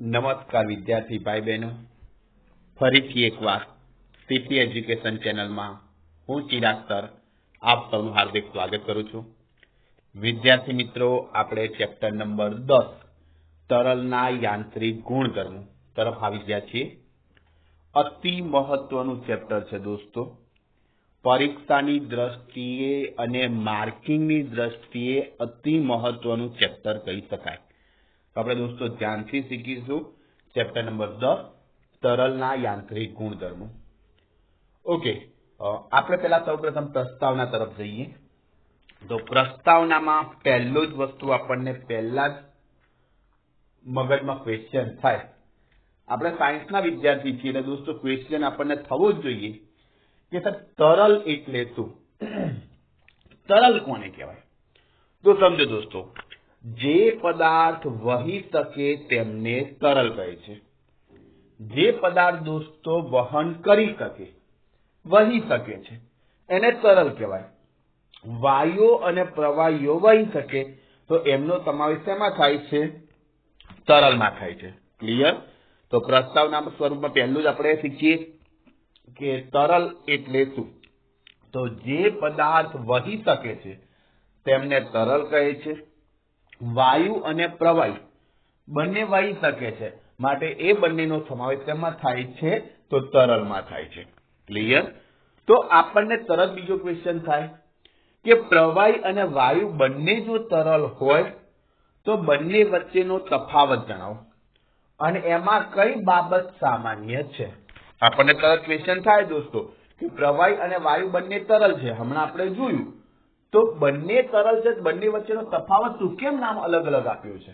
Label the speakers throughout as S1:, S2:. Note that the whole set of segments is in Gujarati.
S1: નમસ્કાર વિદ્યાર્થી ભાઈ બહેનો ફરીથી એકવાર સીટી એજ્યુકેશન ચેનલમાં હું ચિરાગ સર આપ સૌનું હાર્દિક સ્વાગત કરું છું. વિદ્યાર્થી મિત્રો, આપણે ચેપ્ટર નંબર દસ, તરલના યાંત્રિક ગુણધર્મો તરફ આવી ગયા છીએ. અતિ મહત્વનું ચેપ્ટર છે દોસ્તો. પરીક્ષાની દ્રષ્ટિએ અને માર્કિંગની દ્રષ્ટિએ અતિ મહત્વનું ચેપ્ટર કહી શકાય. આપણે દોસ્તો ધ્યાનથી શીખીશું. ચેપ્ટર નંબર દસ, તરલના યાંત્રિક ગુણધર્મો. ઓકે આપણે પહેલા સૌપ્રથમ પ્રસ્તાવના તરફ જઈએ. તો પ્રસ્તાવનામાં પહેલું જ વસ્તુ આપણને પહેલા જ મગજમાં ક્વેશ્ચન થાય. આપણે સાયન્સના વિદ્યાર્થી છીએ એટલે દોસ્તો ક્વેશ્ચન આપણને થવો જ જોઈએ કે સર, તરલ એટલે શું? તરલ કોને કહેવાય? તો સમજો દોસ્તો જે પદાર્થ વહી શકે તેમને તરલ કહે છે. જે પદાર્થ દોસ્તો વહન કરી શકે, વહી શકે છે, એને તરલ કહેવાય. વાયુઓ અને પ્રવાહીઓ વહી શકે, તો એમનો સમાવેશ શેમાં થાય છે? તરલમાં થાય છે. ક્લિયર તો પ્રસ્તાવના સ્વરૂપમાં પહેલું જ આપણે શીખીએ કે તરલ એટલે શું? તો જે પદાર્થ વહી શકે છે, તેમને તરલ કહે છે. વાયુ અને પ્રવાહી. બંને વહી શકે છે. માટે એ બંનેનો સમાવેશ તેમાં થાય છે? તો તરલમાં થાય છે. ક્લિયર તો આપણને તરત બીજો ક્વેશ્ચન થાય કે પ્રવાહી અને વાયુ બંને જો તરલ હોય, તો બંને વચ્ચેનો તફાવત જણાવો. અને એમાં કઈ બાબત સામાન્ય છે? આપણને તરત ક્વેશ્ચન થાય દોસ્તો? કે પ્રવાહી અને વાયુ બંને તરલ છે. હમણાં આપણે જોયું. તો બંને તરલ છે બંને વચ્ચેનો તફાવત શું કેમ નામ અલગ અલગ આપ્યું છે?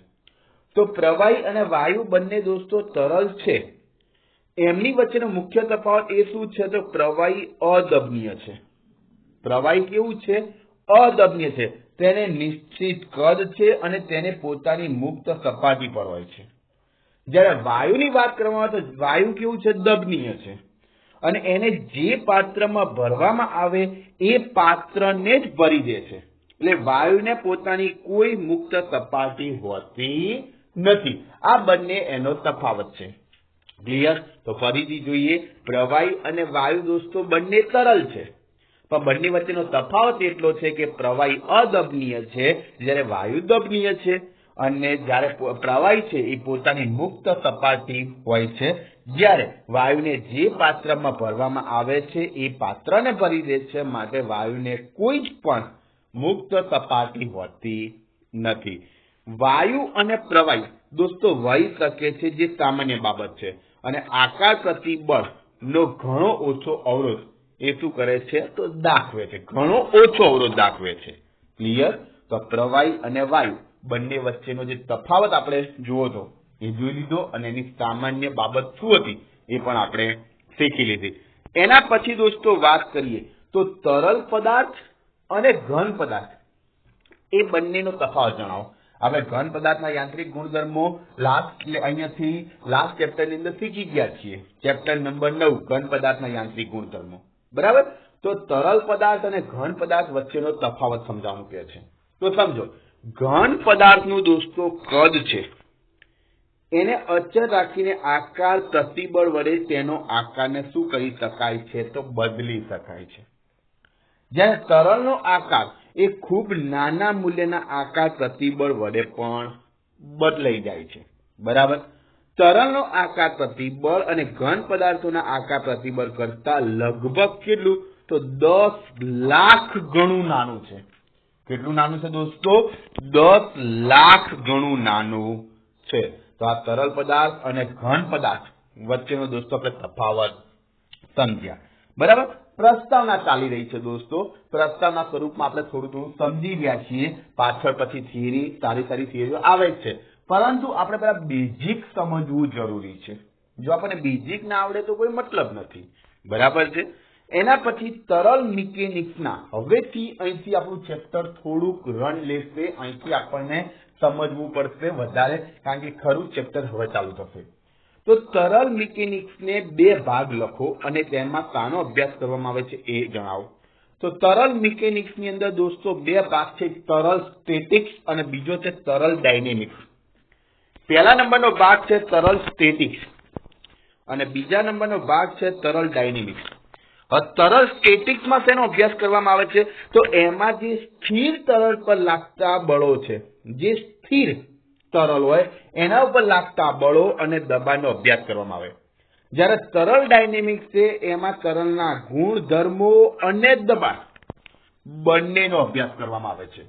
S1: તો પ્રવાહી અને વાયુ બંને દોસ્તો તરલ છે. એમની વચ્ચેનો મુખ્ય તફાવત એ શું છે? તો પ્રવાહી અદબનીય છે. પ્રવાહી કેવું છે? અદબનીય છે. તેને નિશ્ચિત કદ છે અને તેને પોતાની મુક્ત સપાટી પર હોય છે. જ્યારે વાયુની વાત કરવામાં આવે તો વાયુ કેવું છે? દબનીય છે. અને એને જે પાત્રમાં ભરવામાં આવે એ પાત્રને જ ભરી દે છે. એટલે વાયુને પોતાની કોઈ મુક્ત સપાટી હોતી નથી. આ બંને એનો તફાવત છે. ક્લિયર તો ફરીથી જોઈએ, પ્રવાહી અને વાયુ દોસ્તો બંને તરલ છે. પણ બંને વચ્ચેનો તફાવત એટલો છે કે પ્રવાહી અદબનીય છે, જ્યારે વાયુ દબનીય છે. અને જ્યારે પ્રવાહી છે, એ પોતાની મુક્ત સપાટી હોય છે. જ્યારે વાયુને જે પાત્રમાં ભરવામાં આવે છે, એ પાત્રને ભરી દે છે, માટે વાયુને કોઈ જ પણ મુક્ત સપાટી હોતી નથી. વાયુ અને પ્રવાહી દોસ્તો વહી શકે છે, જે સામાન્ય બાબત છે. અને આકાર પ્રતિબળ નો ઘણો ઓછો અવરોધ એ શું કરે છે, તો દાખવે છે. ઘણો ઓછો અવરોધ દાખવે છે. ક્લિયર તો પ્રવાહી અને વાયુ બંને વચ્ચેનો જે તફાવત આપણે જુઓ તો, એ જોઈ લીધો અને એની સામાન્ય બાબત શું હતી એ પણ આપણે શીખી લીધી. એના પછી દોસ્તો વાત કરીએ તો તરલ પદાર્થ અને ઘન પદાર્થ. એ બંનેનો તફાવત જણાવો. આપણે ઘન પદાર્થના યાંત્રિક ગુણધર્મો લાસ્ટ અહીંયાથી લાસ્ટ ચેપ્ટરની અંદર શીખી ગયા છીએ. ચેપ્ટર નંબર નવ, ઘન પદાર્થના યાંત્રિક ગુણધર્મો. બરાબર? તો તરલ પદાર્થ અને ઘન પદાર્થ વચ્ચેનો તફાવત સમજાવવાનું કે છે. તો સમજો ઘન પદાર્થનું દોસ્તો કદ છે. એને અચર રાખીને આકાર પ્રતિબળ વડે તેનો આકારને શું કરી શકાય છે તો બદલી શકાય છે. જ્યારે તરલનો આકાર એ ખૂબ નાના મૂલ્યના આકાર પ્રતિબળ વડે પણ બદલાઈ જાય છે. બરાબર? તરલનો આકાર પ્રતિબળ અને ઘન પદાર્થોના આકાર પ્રતિબળ કરતા લગભગ કેટલું? તો દસ લાખ ગણું નાનું છે. કેટલું નાનું છે દોસ્તો? દસ લાખ ગણું નાનું છે. તો આ તરલ પદાર્થ અને ઘન પદાર્થ વચ્ચેનો દોસ્તો આપણે તફાવત સમજ્યા. બરાબર? પ્રસ્તાવના ચાલી રહી છે દોસ્તો. પ્રસ્તાવના સ્વરૂપમાં આપણે થોડું થોડું સમજી ગયા છીએ. પાછળ પછી થિયરી, સારી સારી થિયરીઓ આવે છે. પરંતુ આપણે પેલા બેઝિક સમજવું જરૂરી છે. જો આપણને બેઝિક ના આવડે તો કોઈ મતલબ નથી. બરાબર છે? એના પછી તરલ મિકેનિક્સના. હવેથી અહીંથી આપણું ચેપ્ટર થોડુંક રન લેશે. અહીંથી આપણને સમજવું પડશે વધારે, કારણ કે ખરું ચેપ્ટર હવે ચાલુ થશે. તો તરલ મિકેનિક્સને બે ભાગ લખો અને તેમાં કાનો અભ્યાસ કરવામાં આવે છે એ જણાવો. તો તરલ મિકેનિક્સની અંદર દોસ્તો બે ભાગ છે તરલ સ્ટેટિક્સ અને બીજો છે તરલ ડાયનેમિક્સ. પહેલા નંબરનો ભાગ છે તરલ સ્ટેટિક્સ અને બીજા નંબરનો ભાગ છે તરલ ડાયનેમિક્સ. તરલ સ્ટેટિક્સમાં શેનો અભ્યાસ કરવામાં આવે છે? તો એમાં જે સ્થિર તરલ પર લાગતા બળો છે, જે સ્થિર તરલ હોય, એના ઉપર લાગતા બળો અને દબાણનો અભ્યાસ કરવામાં આવે. જ્યારે તરલ ડાયનેમિક્સ છે, એમાં તરલના ગુણધર્મો અને દબાણ બંનેનો અભ્યાસ કરવામાં આવે છે.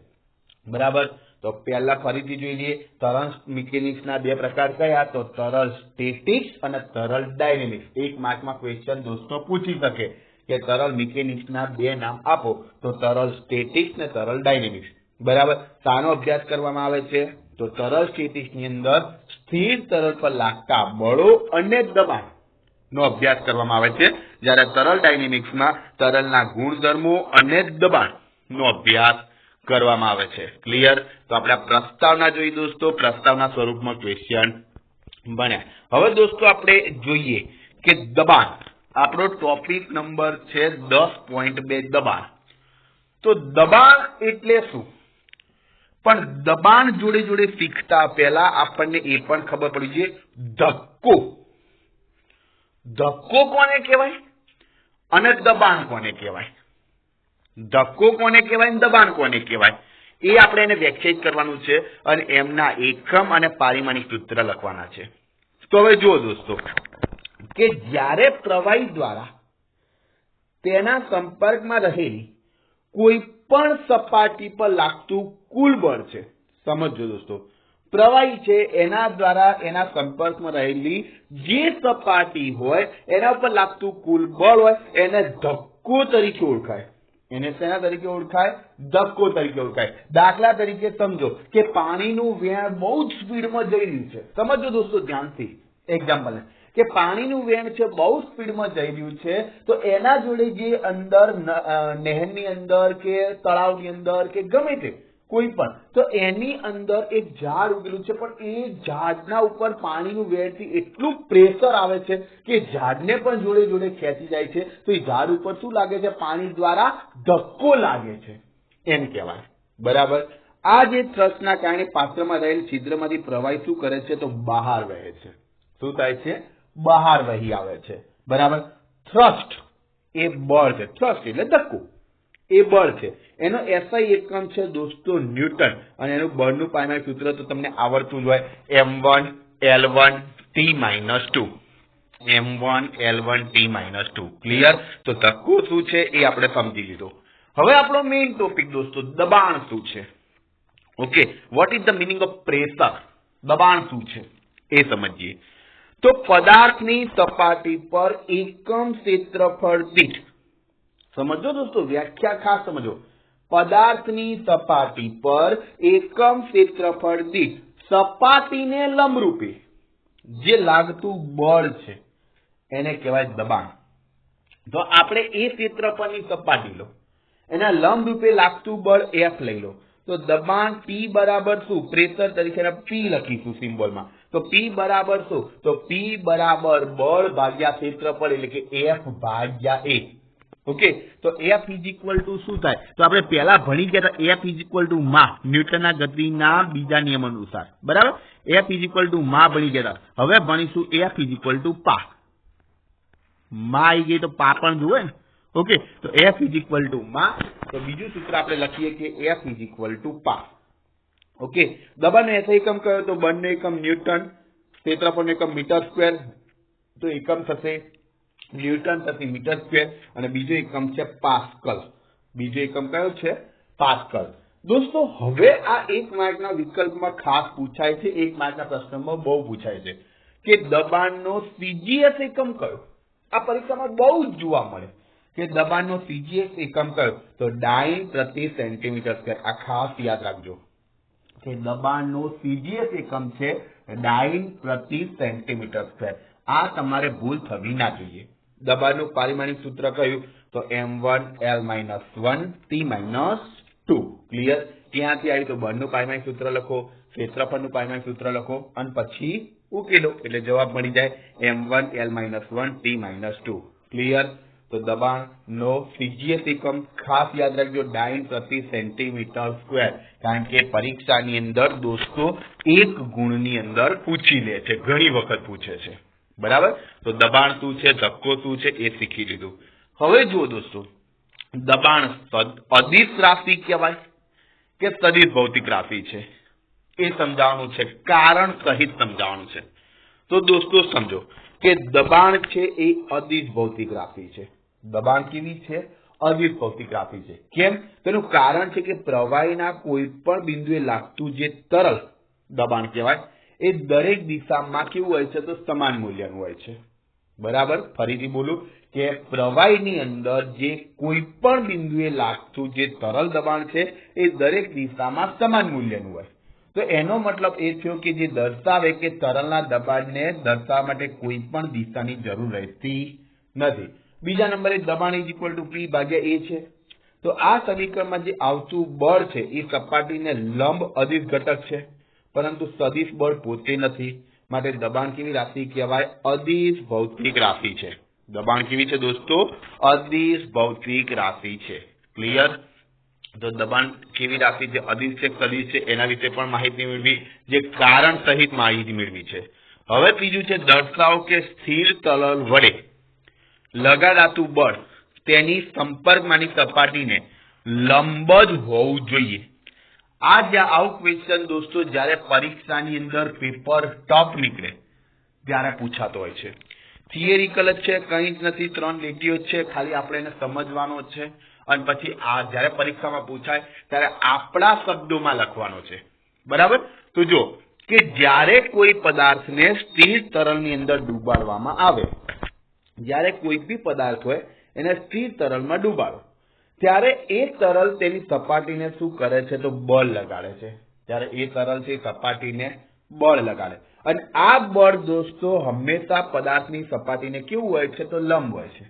S1: બરાબર? તો પહેલા ફરીથી જોઈ લઈએ. તરલ મિકેનિક્સના બે પ્રકાર કયા? તો તરલ સ્ટેટિક્સ અને તરલ ડાયનેમિક્સ. એક માર્કમાં ક્વેશ્ચન દોસ્તો પૂછી શકે. કે તરલ મિકેનિક્સના બે નામ આપો, તો તરલ સ્ટેટિક્સ ને તરલ ડાયનેમિક્સ. બરાબર? શાનો અભ્યાસ કરવામાં આવે છે? તો તરલ સ્ટેટિક્સની અંદર સ્થિર તરલ પર લાગતા બળો અને દબાણ નો અભ્યાસ કરવામાં આવે છે. જ્યારે તરલ ડાયનેમિક્સમાં તરલના ગુણધર્મો અને દબાણ નો અભ્યાસ કરવામાં આવે છે. ક્લિયર તો આપણે પ્રસ્તાવના જોઈ દોસ્તો. પ્રસ્તાવના સ્વરૂપમાં ક્વેશ્ચન બન્યા. હવે દોસ્તો આપણે જોઈએ કે દબાણ આપણો ટોપિક નંબર છે દસ પોઈન્ટ બે દબાણ. તો દબાણ એટલે શું? પણ દબાણ જોડે જોડે શીખતા પહેલા આપણને એ પણ ખબર પડી છે ધક્કો. ધક્કો કોને કહેવાય? અને દબાણ કોને કહેવાય? ધક્કો કોને કહેવાય દબાણ કોને કહેવાય? એ આપણે એને વ્યાખ્યાયિત કરવાનું છે અને એમના એકમ અને પારિમાણિક સૂત્ર લખવાના છે. તો હવે જુઓ દોસ્તો કે જ્યારે પ્રવાહી દ્વારા તેના સંપર્કમાં રહેલી કોઈ પણ સપાટી પર લાગતું કુલ બળ છે સમજો દોસ્તો, પ્રવાહી છે એના દ્વારા એના સંપર્કમાં રહેલી જે સપાટી હોય, એના ઉપર લાગતું કુલ બળ હોય, એને ધક્કો તરીકે ઓળખાય. એને શેના તરીકે ઓળખાય? ધક્કો તરીકે ઓળખાય. દાખલા તરીકે સમજો કે પાણીનું વેણ બહુ જ સ્પીડમાં જઈ રહ્યું છે. સમજો દોસ્તો ધ્યાનથી. એક્ઝામ્પલ કે પાણીનું વેણ છે, બહુ સ્પીડમાં જઈ રહ્યું છે, તો એના જોડે જે અંદર નહેરની અંદર કે તળાવની અંદર કે ગમે તે કોઈ પણ, તો એની અંદર એક ઝાડ ઉગેલું છે, પણ એ ઝાડના ઉપર પાણીનું વેરથી એટલું પ્રેશર આવે છે કે ઝાડને પણ જોડે જોડે ખેંચી જાય છે, તો એ ઝાડ ઉપર શું લાગે છે? પાણી દ્વારા ધક્કો લાગે છે, એમ કહેવાય. બરાબર? આ જે થ્રસ્ટના કારણે પાત્રમાં રહેલ છિદ્રમાંથી પ્રવાહી શું કરે છે? તો બહાર વહે છે. શું થાય છે? બહાર વહી આવે છે. બરાબર? થ્રસ્ટ એ બળ છે. થ્રસ્ટ એટલે ધક્કો. એ બળ છે. એનો એસઆઈ એકમ છે દોસ્તો ન્યૂટન. અને એનું બળનું પાયમાય સૂત્ર તો તમને આવડતું જ હોય. M one L one T minus two M one L one T minus two clear તો ધક્કો શું છે એ આપણે સમજી લીધો. હવે આપણો મેઇન ટોપિક દોસ્તો દબાણ શું છે? Okay what is the meaning of pressure દબાણ શું છે? એ સમજીએ. તો પદાર્થની સપાટી પર એકમ ક્ષેત્રફળ દીઠ. સમજો દોસ્તો, વ્યાખ્યા ખાસ સમજો. પદાર્થની સપાટી પર એકમ ક્ષેત્રફળ દીઠ સપાટીને લંબરૂપે, જે લાગતું બળ છે, એને કહેવાય દબાણ. તો આપણે એ ક્ષેત્રફળની સપાટી લો, એના લંબ રૂપે લાગતું બળ એફ લઈ લો. તો દબાણ P બરાબર શું? પ્રેશર તરીકે P લખીશું સિમ્બોલમાં. તો P બરાબર શું? તો P બરાબર બળ ભાગ્યા ક્ષેત્રફળ એટલે કે F ભાગ્યા A. ઓકે તો F ઇઝ ઇક્વલ ટુ શું થાય? તો આપણે પહેલા ભણી ગયા હતા F ઇઝ ઇક્વલ ટુ માં, ન્યૂટનના ગતિના બીજા નિયમ અનુસાર. બરાબર? F ઇઝ ઇક્વલ ટુ માં ભણી ગયા હતા. હવે ભણીશું F ઇઝ ઇક્વલ ટુ પા. માં આવી ગઈ તો પા પણ જુએ ને. ઓકે તો F ઇઝ ઇક્વલ ટુ માં. તો બીજું સૂત્ર આપણે લખીએ કે F ઇઝ ઇક્વલ ટુ પા. ઓકે. દબાણનો એસઆઈ એકમ કયો તો બંને એકમ ન્યૂટન, ક્ષેત્રફળનો એકમ મીટર સ્ક્વેર, તો એકમ થશે ન્યૂટન થશે મીટર સ્ક્વેર, અને બીજો એકમ છે પાસ્કલ. બીજો એકમ કયો છે? પાસ્કલ. દોસ્તો, હવે આ એક માર્કના વિકલ્પમાં ખાસ પૂછાય છે, એક માર્કના પ્રશ્નમાં બહુ પૂછાય છે, કે દબાણનો સીજીએસ એકમ કયો? આ પરીક્ષામાં બહુ જ જોવા મળે કે દબાણનો સીજીએસ એકમ કયો? તો ડાઈન પ્રતિ સેન્ટીમીટર સ્ક્વેર. આ ખાસ યાદ રાખજો. કે દબાણનો સીજીએસ એકમ છે, ડાઇન પ્રતિ સેન્ટીમીટર સ્ક્વેર. આ તમારે ભૂલ થવી ના જોઈએ. દબાણનું પારિમાણિક સૂત્ર કયું? તો M one, L minus one, T minus two. Clear ત્યાંથી આવી? તો બળનું પારિમાણિક સૂત્ર લખો, ક્ષેત્રફળનું પારિમાણિક સૂત્ર લખો, અને પછી ઉકેલો. એટલે જવાબ મળી જાય M one, L minus one, T minus two. Clear તો દબાણનો સીજીએસ એકમ ખાસ યાદ રાખજો, ડાઇન પ્રતિ સેન્ટીમીટર સ્ક્વેર. કારણ કે પરીક્ષાની અંદર દોસ્તો એક ગુણની અંદર પૂછી લે છે, ઘણી વખત પૂછે છે. બરાબર? તો દબાણ શું છે, ધક્કો શું છે, એ શીખી લીધું. હવે જુઓ દોસ્તો, દબાણ અદિશ રાશિ કહેવાય કે સદિશ ભૌતિક રાશિ છે? એ સમજાવવાનું છે, કારણ સહિત સમજાવવાનું છે. તો દોસ્તો સમજો કે દબાણ છે એ અદિશ ભૌતિક રાશિ છે. દબાણ કેવી છે? અવિર ભૌતિક રાશિ છે. કેમ? તેનું કારણ છે કે પ્રવાહીના કોઈ પણ બિંદુએ લાગતું જે તરલ દબાણ કહેવાય, એ દરેક દિશામાં કેવું હોય છે તો સમાન મૂલ્યનું હોય છે. બરાબર? ફરીથી બોલું કે પ્રવાહીની અંદર જે કોઈ પણ બિંદુએ લાગતું જે તરલ દબાણ છે, એ દરેક દિશામાં સમાન મૂલ્યનું હોય. તો એનો મતલબ એ થયો કે જે દર્શાવે કે તરલના દબાણને દર્શાવવા માટે કોઈ પણ દિશાની જરૂર રહેતી નથી. બીજા નંબરે દબાણ ઇઝ ઇક્વલ ટુ પી ભાગ્યા એ છે. તો આ સમીકરણમાં જે આવતું બળ છે, એ સપાટીને લંબ અદિશ ઘટક છે. પરંતુ સદિશ બળ પોતે નથી. માટે દબાણ કેવી રાશિ કહેવાય? અદિશ ભૌતિક રાશિ છે. દબાણ કેવી છે દોસ્તો? અદિશ ભૌતિક રાશિ છે. ક્લિયર તો દબાણ કેવી રાશિ છે? અદિશ છે, સદિશ છે, એના વિશે પણ માહિતી મેળવી, જે કારણ સહિત માહિતી મેળવી છે. હવે બીજું છે દર્શાવો કે સ્થિર તલલ વડે લગાડાતું બળ તેની સંપર્કમાંની સપાટીને લંબ જ હોવું જોઈએ. આ જ આવું ક્વેશ્ચન દોસ્તો, જ્યારે પરીક્ષાની અંદર પેપર ટફ નીકળે, ત્યારે પૂછાતો હોય છે. થિયરિકલ જ છે, કંઈ જ નથી, ત્રણ લીટીઓ જ છે, ખાલી આપણે એને સમજવાનો છે. અને પછી આ જ્યારે પરીક્ષામાં પૂછાય, ત્યારે આપણા શબ્દોમાં લખવાનો છે. બરાબર? તો જો કે જ્યારે કોઈ પદાર્થને સ્થિર તરલની અંદર ડૂબાડવામાં આવે જ્યારે કોઈ બી પદાર્થ હોય, એને સ્થિર તરલમાં ડૂબાડો. ત્યારે એ તરલ તેની સપાટીને શું કરે છે? તો બળ લગાડે છે. ત્યારે એ તરલ છે સપાટીને બળ લગાડે. અને આ બળ દોસ્તો હંમેશા પદાર્થની સપાટીને કેવું હોય છે? તો લંબ હોય છે.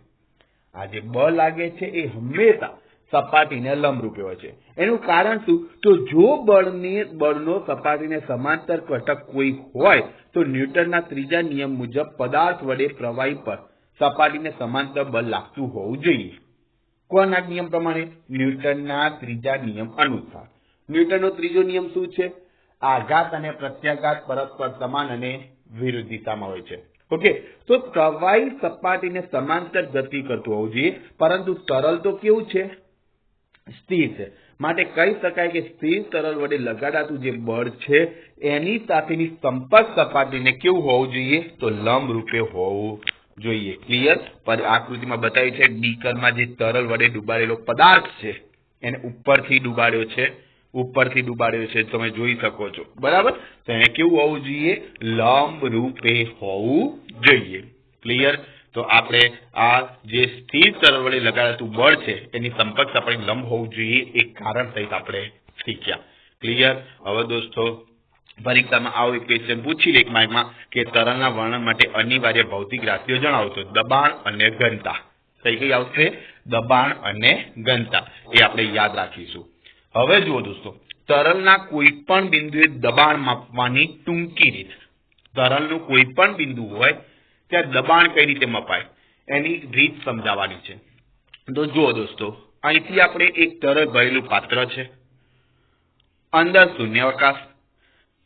S1: આ જે બળ લાગે છે એ હંમેશા સપાટીને લંબરૂપે હોય છે. એનું કારણ શું? તો જો બળની, બળનો સપાટીને સમાંતર ઘટક કોઈ હોય, તો ન્યૂટનના ત્રીજા નિયમ મુજબ પદાર્થ વડે પ્રવાહી પર સપાટીને સમાંતર બળ લાગતું હોવું જોઈએ. કોના નિયમ પ્રમાણે? ન્યૂટનના ત્રીજા નિયમ અનુસાર. ન્યૂટનનો ત્રીજો નિયમ શું છે? આઘાત અને પ્રત્યાઘાત પરસ્પર સમાન અને વિરુદ્ધ હોય છે. ઓકે? તો પ્રવાહી સપાટીને સમાંતર ગતિ કરતું હોવું જોઈએ, પરંતુ તરલ તો કેવું છે? સ્થિર છે. માટે કહી શકાય કે સ્થિર તરલ વડે લગાડાતું જે બળ છે, એની સાથેની સંપર્ક સપાટીને કેવું હોવું જોઈએ? તો લંબ રૂપે હોવું જોઈએ. ક્લિયર આકૃતિમાં બતાવ્યું છે બીકરમાં જે તરલ વડે ડુબાડેલો પદાર્થ છે, એને ઉપરથી ડુબાડ્યો છે, ઉપરથી ડુબાડ્યો છે, તમે જોઈ શકો છો. બરાબર? તો એને કેવું હોવું જોઈએ? લંબ રૂપે હોવું જોઈએ. ક્લિયર તો આપણે આ જે સ્થિર તરલ વડે લગાડાતું બળ છે, એની સંપર્ક સપાટી લંબ હોવું જોઈએ, એ કારણ સહિત આપણે શીખ્યા. ક્લિયર હવે દોસ્તો પરીક્ષામાં આવો એક ક્વેશ્ચન પૂછી લે. માર્કમાં કે તરલના વર્ણન માટે અનિવાર્ય ભૌતિક રાશિઓ જણાવો દબાણ અને ઘનતા. કઈ કઈ આવશે? દબાણ અને ઘનતા. એ આપણે યાદ રાખીશું. હવે જુઓ દોસ્તો તરલના કોઈ પણ બિંદુએ દબાણ માપવાની ટૂંકી રીત. તરલનું કોઈ પણ બિંદુ હોય, ત્યાં દબાણ કઈ રીતે મપાય? એની રીત સમજાવવાની છે. તો જુઓ દોસ્તો, અહીંથી આપણે એક તરલ ભરેલું પાત્ર છે. અંદર શૂન્યાવકાશ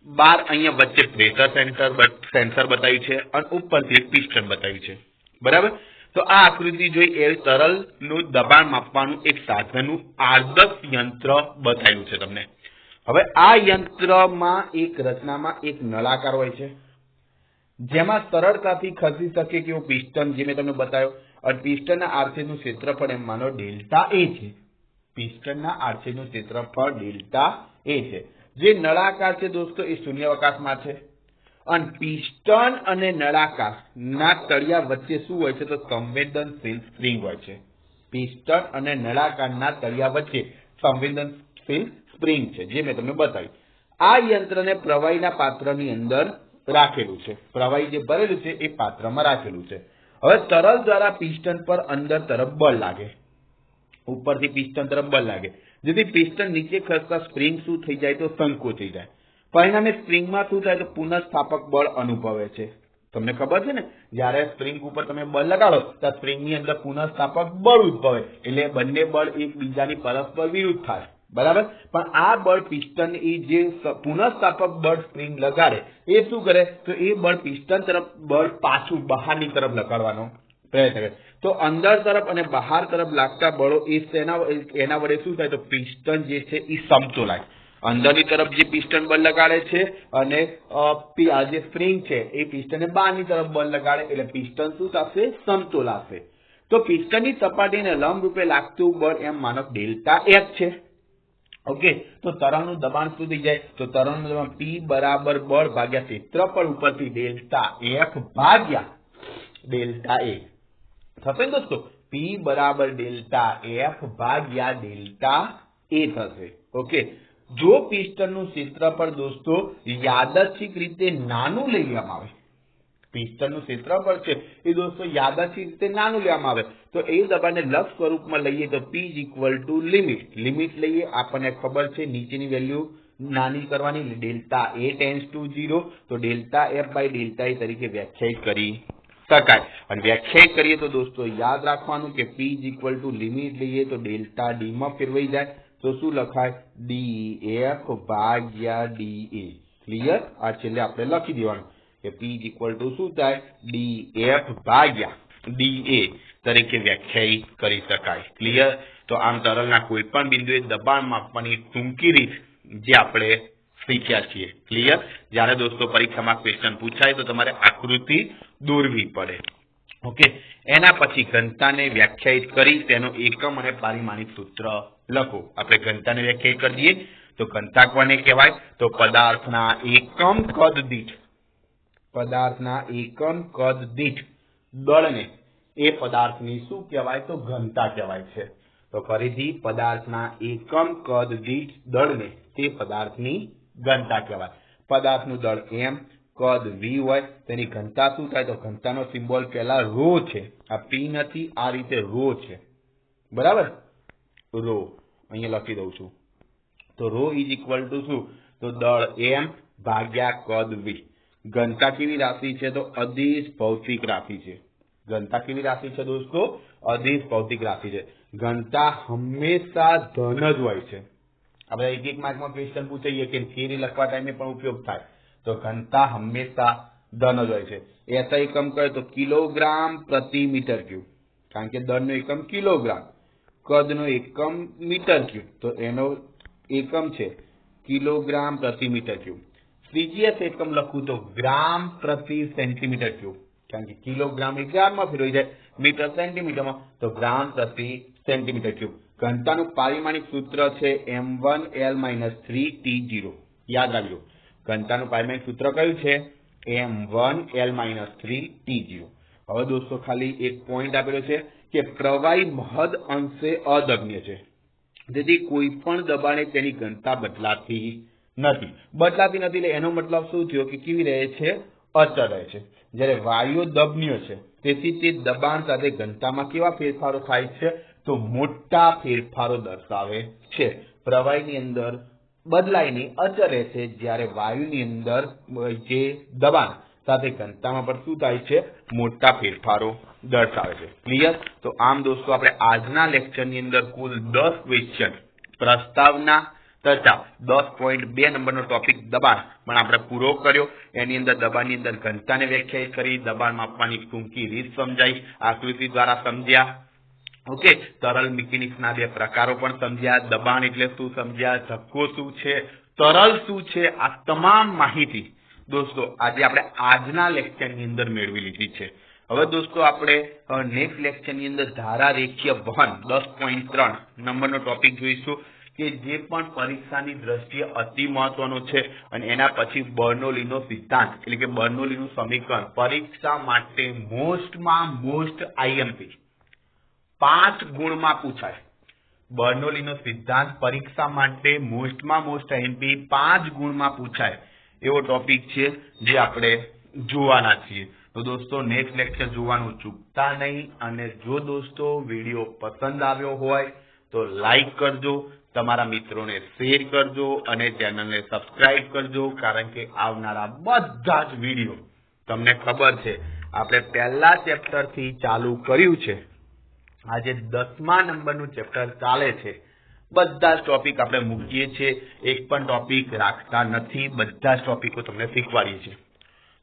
S1: બાર અહીંયા વચ્ચે પ્રેશર સેન્સર સેન્સર બતાવ્યું છે અને ઉપરથી પિસ્ટન બતાવ્યું છે. બરાબર? તો આ આકૃતિ જોઈ એ તરલનું દબાણ માપવાનું એક સાધનનું આદર્શ યંત્ર બતાવ્યું છે તમને. હવે આ યંત્રમાં એક રચનામાં એક નળાકાર હોય છે. જેમાં સરળતાથી ખસી શકે કેવું પિસ્ટન જે મેં તમને બતાવ્યો. અને પિસ્ટનના આરસેનું ક્ષેત્રફળ એમ માનો ડેલ્ટા એ છે. પિસ્ટનના આરસેનું ક્ષેત્રફળ ડેલ્ટા એ છે. જે નળાકાર છે દોસ્તો, એ શૂન્યાવકાશમાં છે. અને પિસ્ટન અને નળાકાર ના તળિયા વચ્ચે શું હોય છે તો સંવેદનશીલ સ્પ્રિંગ હોય છે. પિસ્ટન અને નળાકારના તળિયા વચ્ચે સંવેદનશીલ સ્પ્રિંગ છે, જે મેં તમને બતાવી. આ યંત્રને પ્રવાહીના પાત્રની અંદર રાખેલું છે. પ્રવાહી જે ભરેલું છે, એ પાત્રમાં રાખેલું છે. હવે તરલ દ્વારા પિસ્ટન પર અંદર તરફ બળ લાગે. ઉપરથી પિસ્ટન તરફ બળ લાગે. જેથી પિસ્ટન નીચે ખસતા સ્પ્રિંગ શું થઈ જાય તો સંકોચી જાય પરિણામે સ્પ્રિંગમાં શું થાય તો પુનઃસ્થાપક બળ અનુભવે છે। તમને ખબર છે ને? જ્યારે સ્પ્રિંગ ઉપર તમે બળ લગાડો ત્યારે સ્પ્રિંગની અંદર પુનઃસ્થાપક બળ ઉદભવે એટલે બંને બળ એકબીજાની પરસ્પર વિરુદ્ધ થાય, બરાબર? પણ આ બળ પિસ્ટન એ જે પુનઃસ્થાપક બળ સ્પ્રિંગ લગાડે, એ શું કરે? તો એ બળ પિસ્ટન તરફ, બળ પાછું બહારની તરફ લગાડવાનો પ્રયત્ન કરે. તો અંદર તરફ અને બહાર તરફ લાગતા બળો એ તેના એના વડે શું થાય તો પિસ્ટન જે છે એ સમતોલાય. અંદરની તરફ જે પિસ્ટન બળ લગાડે છે અને જે સ્પ્રિંગ છે એ પિસ્ટનને બહારની તરફ બળ લગાડે એટલે પિસ્ટન શું થશે? સમતોલાશે. તો પિસ્ટનની સપાટીને લંબ રૂપે લાગતું બળ એમ માનો ડેલ્ટા એફ છે. ઓકે? તો તરંગનું દબાણ શું થઈ જાય? તો તરંગનું દબાણ પી બરાબર બળ ભાગ્યા ક્ષેત્રફળ ઉપરથી ડેલ્ટા એફ ભાગ્યા ડેલ્ટા એ થશે ને દોસ્તો? પી બરાબર ડેલ્ટા એફ ભાગ્યા ડેલ્ટા એ થશે. ઓકે? જો પિસ્ટનનું ક્ષેત્રફળ દોસ્તો યાદચ્છિક રીતે નાનું લેવામાં આવે, પિસ્ટનનું ક્ષેત્રફળ છે, એ દોસ્તો યાદચ્છિક રીતે નાનું લેવામાં આવે, તો એ દબાણને લક્ષ સ્વરૂપમાં લઈએ તો P is equal to limit limit લઈએ, આપણને ખબર છે નીચેની વેલ્યુ નાની કરવાની, delta A tends to zero તો delta F by delta A તરીકે વ્યાખ્યાયિત કરી. શકાય. અને વ્યાખ્યાયિત કરીએ તો દોસ્તો, યાદ રાખવાનું કે P is equal to limit લઈએ તો ડેલ્ટા ડી માં ફેરવાઈ જાય. તો શું લખાય? ડી એફ ભાગ્યા ડી ક્લિયર આ છેલ્લે આપણે લખી દેવાનું કે P ઇઝ ઇક્વલ ટુ શું થાય? ડી એફ ભાગ્યા ડી એ તરીકે વ્યાખ્યાયિત કરી શકાય. ક્લિયર તો આમ તરલના કોઈ પણ બિંદુએ દબાણ માપવાની ટૂંકી રીત જે આપણે શીખ્યા છીએ. ક્લિયર જ્યારે દોસ્તો પરીક્ષામાં ક્વેશ્ચન પૂછાય તો તમારે આકૃતિ દોરવી પડે. ઓકે એના પછી ઘનતાને વ્યાખ્યાયિત કરી તેનો એકમ અને પારિમાણિક સૂત્ર લખો. આપણે ઘનતાને વ્યાખ્યાયિત કરી દઈએ. તો ઘનતા કોને કહેવાય? તો પદાર્થના એકમ કદ દીઠ પદાર્થના એકમ કદ દીઠ દળને એ પદાર્થની શું કહેવાય? તો ઘનતા કહેવાય છે. તો ફરીથી પદાર્થના એકમ કદ દીઠ દળને તે પદાર્થની ઘનતા કહેવાય પદાર્થનું દળ એમ, કદ વી હોય, તેની ઘનતા શું થાય તો ઘનતાનો સિમ્બોલ પહેલા રો છે. આ પી નથી, આ રીતે રો છે. બરાબર? રો. અહીંયા લખી દઉં છું. તો રો ઇઝ ઇક્વલ ટુ શું? તો દળ એમ ભાગ્યા કદ વી ઘનતા કેવી રાશિ છે તો અધિશ ભૌતિક રાશિ છે. ઘનતા કેવી રાશિ છે દોસ્તો? અધિશ ભૌતિક રાશિ છે. ઘનતા હંમેશા ધન જ હોય છે. આપણે એક એક માર્કમાં ક્વેશ્ચન પૂછાઈએ કે થિયરી લખવા ટાઈમે પણ ઉપયોગ થાય. તો ઘનતા હંમેશા ધન જ હોય છે. એસા એકમ કહે તો કિલોગ્રામ પ્રતિ મીટર ક્યુબ. કારણ કે દળનો એકમ કિલોગ્રામ. કદનો એકમ મીટર ક્યુબ. તો એનો એકમ છે કિલોગ્રામ પ્રતિ મીટર ક્યુબ. ત્રીજી એકમ લખું તો ગ્રામ પ્રતિ સેન્ટીમીટર ક્યુબ. કારણ કે કિલોગ્રામ એ ગ્રામમાં ફેરવાઈ જાય. મીટર સેન્ટીમીટરમાં. તો ગ્રામ પ્રતિ સેન્ટીમીટર ક્યુબ. ઘનતાનું પારિમાણિક સૂત્ર છે M one L minus three T zero યાદ રાખજો, ઘનતાનું પારિમાણિક સૂત્ર કયું છે? M one L minus three T zero હવે દોસ્તો, ખાલી એક પોઈન્ટ આપેલો છે કે પ્રવાહી મહદ અંશે અદગ્ન્ય છે. તેથી કોઈ પણ દબાણે તેની ઘનતા બદલાતી નથી. બદલાતી નથી એટલે એનો મતલબ શું થયો કે કેવી રહે છે? અચળ રહે છે. જ્યારે વાયુ દબન્યો છે, તેથી તે દબાણ સાથે ઘનતામાં કેવા ફેરફારો થાય છે? તો મોટા ફેરફારો દર્શાવે છે. પ્રવાહીની અંદર બદલાઈને અચળ રહે જ્યારે વાયુની અંદર જે દબાણ સાથે ઘનતામાં પણ શું થાય છે? મોટા ફેરફારો દર્શાવે છે. ક્લિયર તો આમ દોસ્તો, આપણે આજના લેક્ચરની અંદર કુલ દસ ક્વેશ્ચન પ્રસ્તાવના તથા દસ પોઈન્ટ બે નંબરનો ટોપિક દબાણ. પણ આપણે પૂરો કર્યો. એની અંદર દબાણની અંદર ઘનતાને વ્યાખ્યાયિત કરી, દબાણ માપવાની ટૂંકી રીત સમજાઈ. આકૃતિ દ્વારા સમજ્યા. ઓકે, તરલ મિકેનિક્સના બે પ્રકારો પણ સમજ્યા, દબાણ એટલે શું સમજ્યા, ધક્કો શું છે, તરલ શું છે, આ તમામ માહિતી દોસ્તો આજે આપણે આજના લેક્ચરની અંદર મેળવી લીધી છે. હવે દોસ્તો આપણે નેક્સ્ટ લેક્ચરની અંદર ધારા રેખીય વહન, દસ પોઈન્ટ ત્રણ નંબરનો ટોપિક જોઈશું, કે જે પણ પરીક્ષાની દ્રષ્ટિએ અતિ મહત્વનો છે અને એના પછી બર્નોલીનો સિદ્ધાંત, એટલે કે બર્નોલીનું સમીકરણ, પરીક્ષા માટે મોસ્ટમાં મોસ્ટ આઈએમપી પાંચ ગુણમાં પૂછાય. બર્નોલીનો સિદ્ધાંત પરીક્ષા માટે મોસ્ટમાં મોસ્ટ એમપી પાંચ ગુણમાં પૂછાય એવો ટોપિક છે જે આપણે જોવાના છીએ. તો દોસ્તો નેક્સ્ટ લેક્ચર જોવાનું ચૂકતા નહીં અને જો દોસ્તો વીડિયો પસંદ આવ્યો હોય તો લાઈક કરજો, તમારા મિત્રોને શેર કરજો અને ચેનલને સબસ્ક્રાઇબ કરજો કારણ કે આવનારા બધા જ વીડિયો તમને ખબર છે. આપણે પહેલા ચેપ્ટરથી ચાલુ કર્યું છે. આજે દસમા નંબરનું ચેપ્ટર ચાલે છે. બધા જ ટોપિક આપણે મૂકીએ છીએ. એક પણ ટોપિક રાખતા નથી. બધા જ ટોપિકો તમને શીખવાડીએ છીએ.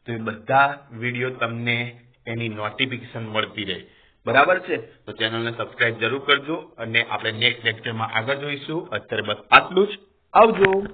S1: તો એ બધા વીડિયો તમને એની નોટિફિકેશન મળતી રહે. બરાબર છે? તો ચેનલને સબસ્ક્રાઇબ જરૂર કરજો અને આપણે નેક્સ્ટ લેક્ચરમાં આગળ જોઈશું. અત્યારે બસ આટલું જ. આવજો.